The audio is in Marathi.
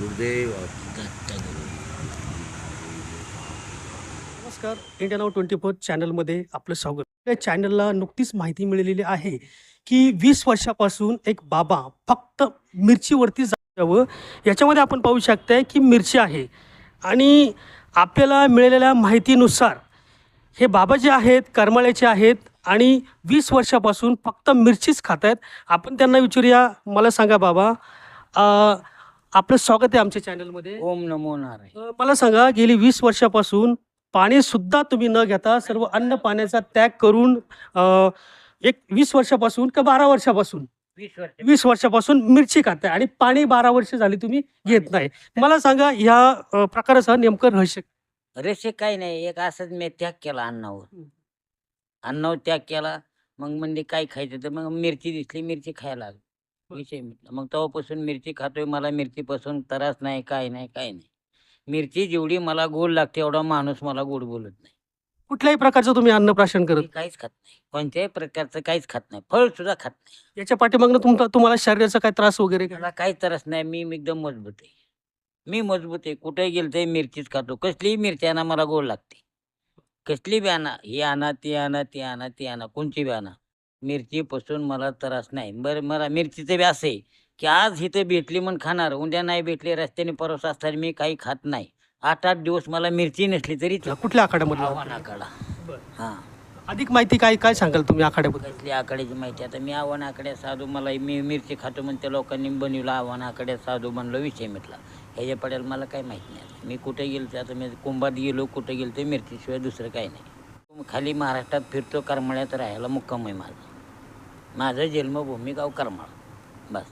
गुरुदेव नमस्कार इंडिया नाव ट्वेंटी फोर चॅनलमध्ये आपलं स्वागत. या चॅनलला नुकतीच माहिती मिळालेली आहे की वीस वर्षापासून एक बाबा फक्त मिरचीवरती जावं याच्यामध्ये आपण पाहू शकताय की मिरची आहे. आणि आपल्याला मिळालेल्या माहितीनुसार हे बाबा जे आहेत करमाळ्याचे आहेत आणि वीस वर्षापासून फक्त मिरचीच खात आहेत आपण त्यांना विचारूया मला सांगा बाबा आपलं स्वागत आहे आमच्या चॅनलमध्ये. ओम नमो नारायण. अ, मला सांगा गेली वीस वर्षापासून पाणी सुद्धा तुम्ही न घेता सर्व अन्न पाण्याचा त्याग करून अ, एक वीस वर्षापासून का बारा वर्षापासून? वीस वर्ष. वीस वर्षापासून मिरची खाताय आणि पाणी बारा वर्ष झाली तुम्ही घेत नाही. मला सांगा ह्या अ, प्रकाराचं नेमकं रहस्य. रेषे काही नाही एक असंच मी त्याग केला अन्नावर. हम्म. अन्नावर त्याग केला मग म्हणजे काय खायचं? तर मग मिरची दिसली मिरची खायला लागलो. विषय मिटला मग तेव्हापासून मिरची खातोय मला मिरचीपासून त्रास नाही काय नाही काय नाही. मिरची जेवढी मला गोड लागते एवढा माणूस मला गोड बोलत नाही. कुठल्याही प्रकारचं तुम्ही अन्नप्राशन करत मी काहीच खात नाही. कोणत्याही प्रकारचं काहीच खात नाही. फळ सुद्धा खात नाही. याच्या पाठीमागनं तुमचा तुम्हाला शरीराचा काय त्रास वगैरे काय? मला काही त्रास नाही. मी एकदम मजबूत आहे. मी मजबूत आहे. कुठे गेलं ते मिरचीच खातो. कसलीही मिरची आणा मला गोड लागते. कसली बी आणा ही आणा ती आणा ती आणा ती आणा कोणची बी आणा. मिरचीपासून मला त्रास नाही. बरं मला मिरचीचं बी असं आहे की आज इथं भेटली म्हणून खाणार उद्या नाही भेटली रस्त्याने परस असताना मी काही खात नाही. आठ आठ दिवस मला मिरची नसली तरी कुठल्या आखाड्यामध्ये आव्हान आकडा हां. अधिक माहिती काय काय सांगाल तुम्ही आखाड्याबद्दल? कसली आकड्याची माहिती? आता मी आव्हान आकड्या साधू मला मी मिरची खातो म्हणून त्या लोकांनी बनवलं आव्हान आकड्या साधू बनलो विषय मिटला. ह्याच्या पडेल मला काही माहिती नाही. मी कुठे गेलो ते आता मी कुंभात गेलो कुठे गेलो ते मिरचीशिवाय दुसरं काही नाही. खाली महाराष्ट्रात फिरतो करमाळ्यात राहायला मुक्काम आहे माझा. माझं जन्मभूमी गाव करमाळ. बस.